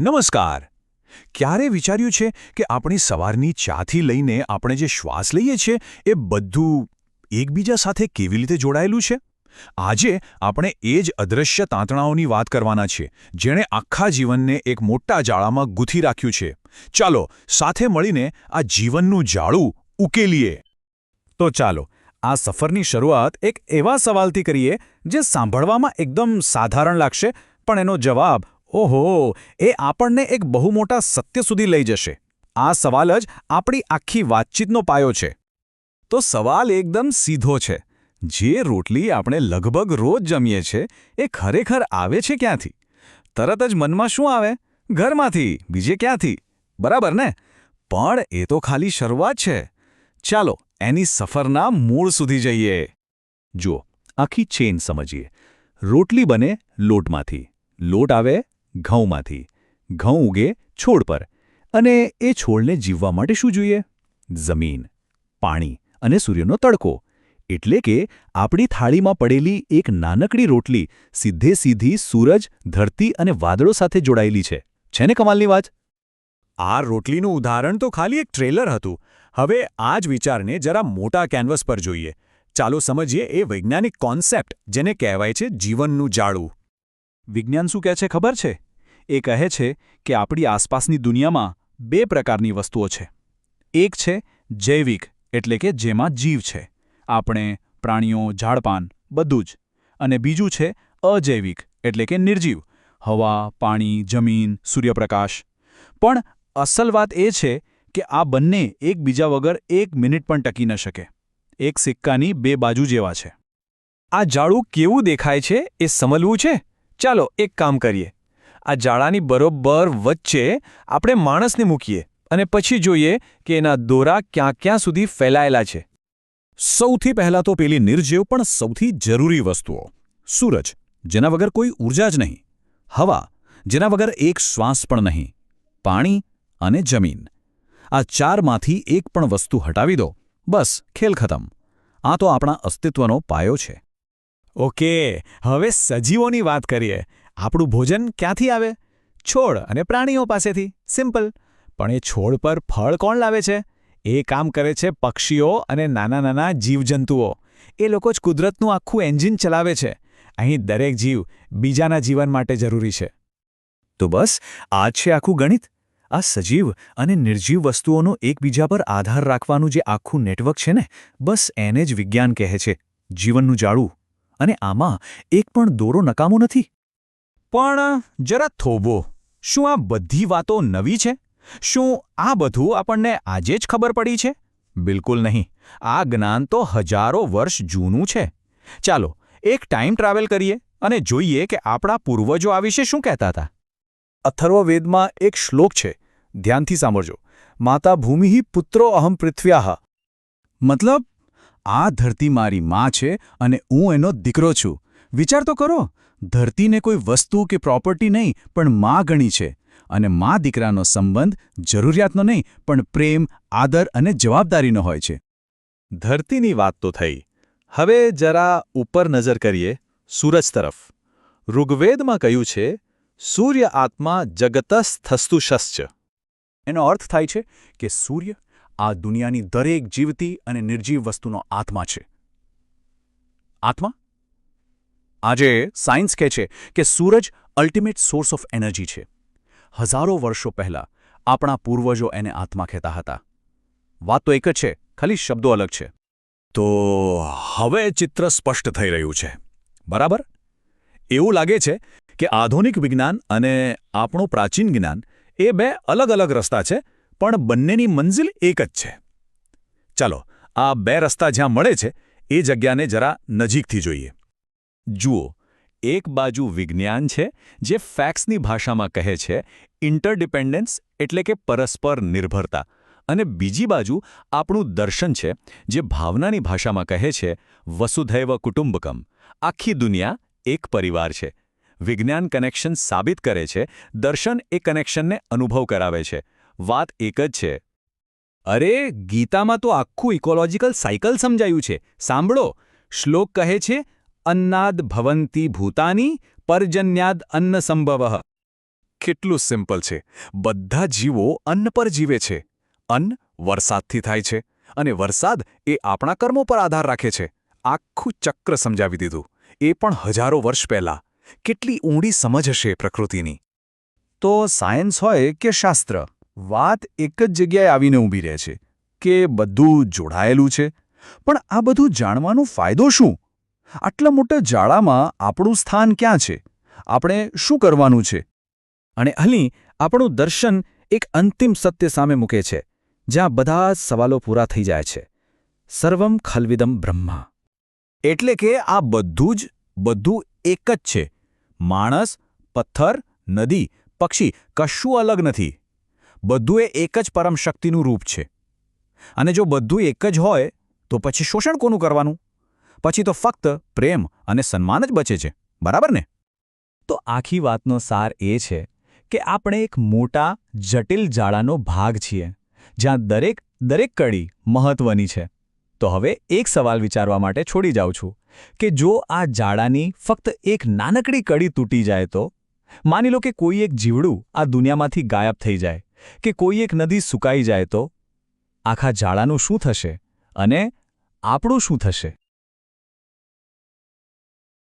નમસ્કાર. ક્યારે વિચાર્યું છે કે આપણી સવારની ચાથી લઈને આપણે જે શ્વાસ લઈએ છીએ એ બધું એકબીજા સાથે કેવી રીતે જોડાયેલું છે? આજે આપણે એ જ અદૃશ્ય તાંતણાઓની વાત કરવાના છીએ જેણે આખા જીવનને એક મોટા જાળામાં ગૂંથી રાખ્યું છે. ચાલો, સાથે મળીને આ જીવનનું જાળું ઉકેલીએ. તો ચાલો, આ સફરની શરૂઆત એક એવા સવાલથી કરીએ, જે સાંભળવામાં એકદમ સાધારણ લાગશે, પણ એનો જવાબ ઓહો, એ આપણને એક બહુ મોટા સત્ય સુધી લઈ જશે. આ સવાલ જ આપણી આખી વાતચીતનો પાયો છે. તો સવાલ એકદમ સીધો છે. જે રોટલી આપણે લગભગ રોજ જમીએ છે એ ખરેખર આવે છે ક્યાંથી? તરત જ મનમાં શું આવે? ઘરમાંથી, બીજે ક્યાંથી? બરાબર ને? પણ એ તો ખાલી શરૂઆત છે. ચાલો, એની સફરના મૂળ સુધી જઈએ. જુઓ, આખી ચેન સમજીએ. રોટલી બને લોટમાંથી. લોટ આવે ઘઉંમાંથી. ઘઉં ઉગે છોડ પર. અને એ છોડને જીવવા માટે શું જોઈએ? જમીન, પાણી અને સૂર્યનો તડકો. એટલે કે આપણી થાળીમાં પડેલી એક નાનકડી રોટલી સીધે સીધી સૂરજ, ધરતી અને વાદળો સાથે જોડાયેલી છે. છે ને કમાલની વાત? આ રોટલીનું ઉદાહરણ તો ખાલી એક ટ્રેલર હતું. હવે આ જ વિચારને જરા મોટા કેનવસ પર જોઈએ. ચાલો સમજીએ એ વૈજ્ઞાનિક કોન્સેપ્ટ જેને કહેવાય છે જીવનનું જાળું વિજ્ઞાન શું કહે છે ખબર છે? એ કહે છે કે આપણી આસપાસની દુનિયામાં બે પ્રકારની વસ્તુઓ છે. એક છે જૈવિક, એટલે કે જેમાં જીવ છે. આપણે પ્રાણીઓ, ઝાડપાન, બધું જ. અને બીજું છે અજૈવિક, એટલે કે નિર્જીવ. હવા, પાણી, જમીન, સૂર્યપ્રકાશ. પણ અસલ વાત એ છે કે આ બંને એકબીજા વગર એક મિનિટ પણ ટકી ન શકે. એક સિક્કાની બે બાજુ જેવા છે. આ જાળું કેવું દેખાય છે એ સમજવું છે? ચાલો એક કામ કરીએ. આ જાળાની બરોબર વચ્ચે આપણે માણસને મૂકીએ અને પછી જોઈએ કે એના દોરા ક્યાં ક્યાં સુધી ફેલાયેલા છે. સૌથી પહેલાં તો પેલી નિર્જીવ પણ સૌથી જરૂરી વસ્તુઓ. સૂરજ, જેના વગર કોઈ ઊર્જા જ નહીં. હવા, જેના વગર એક શ્વાસ પણ નહીં. પાણી અને જમીન. આ ચારમાંથી એક પણ વસ્તુ હટાવી દો. બસ, ખેલ ખતમ. આ તો આપણા અસ્તિત્વનો પાયો છે. ઓકે, હવે સજીવોની વાત કરીએ. આપણું ભોજન ક્યાંથી આવે? છોડ અને પ્રાણીઓ પાસેથી. સિમ્પલ. પણ એ છોડ પર ફળ કોણ લાવે છે? એ કામ કરે છે પક્ષીઓ અને નાના નાના જીવજંતુઓ. એ લોકો જ કુદરતનું આખું એન્જિન ચલાવે છે. અહીં દરેક જીવ બીજાના જીવન માટે જરૂરી છે. તો બસ, આ છે આખું ગણિત? આ સજીવ અને નિર્જીવ વસ્તુઓનો એકબીજા પર આધાર રાખવાનું જે આખું નેટવર્ક છે ને, બસ એને જ વિજ્ઞાન કહે છે. જીવનનું જાળું અને આમાં એક પણ દોરો નકામો નથી. પણ જરા થોભો. શું આ બધી વાતો નવી છે? શું આ બધું આપણને આજે જ ખબર પડી છે? બિલકુલ નહીં. આ જ્ઞાન તો હજારો વર્ષ જૂનું છે. ચાલો એક ટાઈમ ટ્રાવેલ કરીએ અને જોઈએ કે આપણા પૂર્વજો આ વિશે શું કહેતા હતા. અથર્વવેદમાં એક શ્લોક છે. ધ્યાનથી સાંભળજો. માતા ભૂમિ પુત્રો અહમ પૃથ્વ્યાહ. મતલબ આ ધરતી મારી માં છે અને હું એનો દીકરો છું. વિચાર તો કરો ધરતીને કોઈ વસ્તુ કે પ્રોપર્ટી નહીં પણ માં ગણી છે. અને મા દીકરાનો સંબંધ જરૂરિયાતનો નહીં પણ પ્રેમ આદર અને જવાબદારીનો હોય છે. ધરતીની વાત તો થઈ. હવે જરા ઉપર નજર કરીએ સૂરજ તરફ. ઋગ્વેદમાં કહ્યું છે સૂર્ય આત્મા જગતસ્થસ્તુશશ્ચ એનો અર્થ થાય છે કે સૂર્ય આ દુનિયાની દરેક જીવતી અને નિર્જીવ વસ્તુનો આત્મા છે. આત્મા? આજે સાયન્સ કહે છે કે સૂરજ અલ્ટિમેટ સોર્સ ઓફ એનર્જી છે. હજારો વર્ષો પહેલા આપણા પૂર્વજો એને આત્મા કહેતા હતા. વાત તો એક જ છે, ખાલી શબ્દો અલગ છે. તો હવે ચિત્ર સ્પષ્ટ થઈ રહ્યું છે. બરાબર? એવું લાગે છે કે આધુનિક વિજ્ઞાન અને આપણું પ્રાચીન જ્ઞાન એ બે અલગ અલગ રસ્તા છે પણ બંનેની મંઝિલ એક જ છે. ચાલો, આ બે રસ્તા જ્યાં મળે છે, એ જગ્યાને જરા નજીકથી જોઈએ. જુઓ, એક બાજુ વિજ્ઞાન છે, જે ફેક્સની ભાષામાં કહે છે, ઇન્ટરડિપેન્ડન્સ એટલે કે પરસ્પર નિર્ભરતા. અને બીજી બાજુ આપણું દર્શન છે, જે ભાવનાની ભાષામાં કહે છે, વસુધૈવ કુટુંબકમ. આખી દુનિયા એક પરિવાર છે. વિજ્ઞાન કનેક્શન સાબિત કરે છે, દર્શન એ કનેક્શનને અનુભવ કરાવે છે. વાત એક જ છે. અરે, ગીતામાં તો આખું ઇકોલોજીકલ સાયકલ સમજાયું છે. સાંભળો. શ્લોક કહે છે, અન્નાદ ભવંતી ભૂતાની પર્જન્યાદ અન્ન સંભવ. કેટલું સિમ્પલ છે. બધા જીવો અન્ન પર જીવે છે. અન્ન વરસાદથી થાય છે અને વરસાદ એ આપણા કર્મો પર આધાર રાખે છે. આખું ચક્ર સમજાવી દીધું. એ પણ હજારો વર્ષ પહેલાં. કેટલી ઊંડી સમજ હશે પ્રકૃતિની. તો સાયન્સ હોય કે શાસ્ત્ર? વાત એક જ જગ્યાએ આવીને ઊભી રહે છે કે બધું જોડાયેલું છે. પણ આ બધું જાણવાનો ફાયદો શું? આટલા મોટા જાળામાં આપણું સ્થાન ક્યાં છે? આપણે શું કરવાનું છે? અને અહીં આપણું દર્શન એક અંતિમ સત્ય સામે મૂકે છે, જ્યાં બધા સવાલો પૂરા થઈ જાય છે. સર્વમ ખલવિદમ બ્રહ્મા. એટલે કે આ બધું જ, બધું એક જ છે. માણસ, પથ્થર, નદી, પક્ષી, કશું અલગ નથી. બધું એ એક જ પરમ શક્તિનું રૂપ છે. અને જો બધું એક જ હોય, તો પછી શોષણ કોનું કરવાનું? પછી તો ફક્ત પ્રેમ અને સન્માન જ બચે છે. બરાબર ને? તો આખી વાતનો સાર એ છે કે આપણે એક મોટા, જટિલ જાળાનો ભાગ છીએ, જ્યાં દરેક દરેક કડી મહત્વની છે. તો હવે એક સવાલ વિચારવા માટે છોડી જાઉં છું કે જો આ જાળાની ફક્ત એક નાનકડી કડી તૂટી જાય તો? માની લો કે કોઈ એક જીવડું આ દુનિયામાંથી ગાયબ થઈ જાય. કે કોઈ એક નદી સુકાઈ જાય તો? આખા જાળાનું શું થશે? અને આપણું શું થશે?